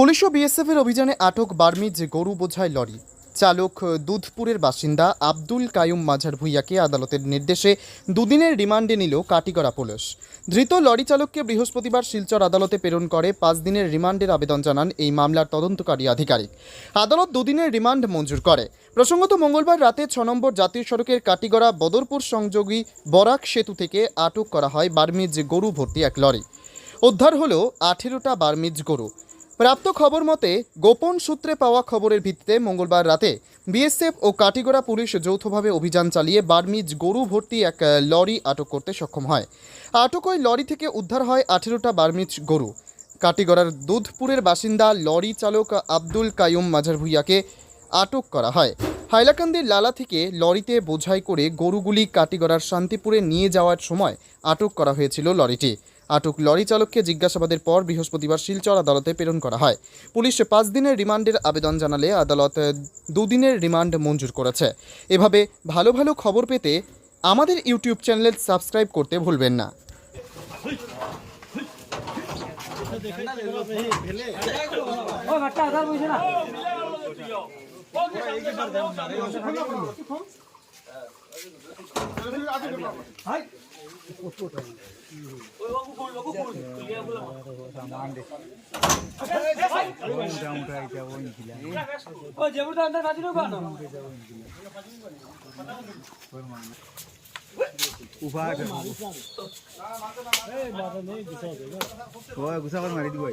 Police ও BSF এর অভিযানে আটক বার্মিজ গরু বোঝায় লরি। চালক দুধপুরের বাসিন্দা আব্দুল কায়ুম মাঝার ভুইয়াকে আদালতের নির্দেশে দুদিনের রিমান্ডে নিল কাটিগড়া পুলিশ। ধৃত লরি চালককে বৃহস্পতিবার শিলচর আদালতে প্রেরণ করে পাঁচ দিনের রিমান্ডের আবেদন জানান এই মামলার তদন্তকারী আধিকারিক। আদালত দুদিনের রিমান্ড মঞ্জুর করে। প্রসঙ্গত মঙ্গলবার রাতে ছ নম্বর জাতীয় সড়কের কাটিগড়া বদরপুর সংযোগী বরাক সেতু থেকে আটক করা হয় বার্মিজ গরু ভর্তি এক লরি। উদ্ধার হলো আঠেরোটা বার্মিজ গরু। প্রাপ্ত খবর মতে, গোপন সূত্রে পাওয়া খবরের ভিত্তিতে মঙ্গলবার রাতে বিএসএফ ও কাটিগড়া পুলিশ যৌথভাবে অভিযান চালিয়ে বার্মিজ গরু ভর্তি এক লরি আটক করতে সক্ষম হয়। আটক ওই লরি থেকে উদ্ধার হয় আঠেরোটা বার্মিজ গরু। কাটিগড়ার দুধপুরের বাসিন্দা লরি চালক আব্দুল কায়ুম মাঝার ভুইয়াকে আটক করা হয়। হাইলাকান্দির লালা থেকে লরিতে বোঝাই করে গরুগুলি কাটিগড়ার শান্তিপুরে নিয়ে যাওয়ার সময় আটক করা হয়েছিল লরিটি। আটক লরি চালককে জিজ্ঞাসাবাদের পর বৃহস্পতিবার শিলচর আদালতে প্রেরণ করা হয়। পুলিশ পাঁচ দিনের রিমান্ডের আবেদন জানালে আদালত দুদিনের রিমান্ড মঞ্জুর করেছে। এভাবে ভালো ভালো খবর পেতে আমাদের ইউটিউব চ্যানেল সাবস্ক্রাইব করতে ভুলবেন না। বানো গুচাবার মাৰি দিব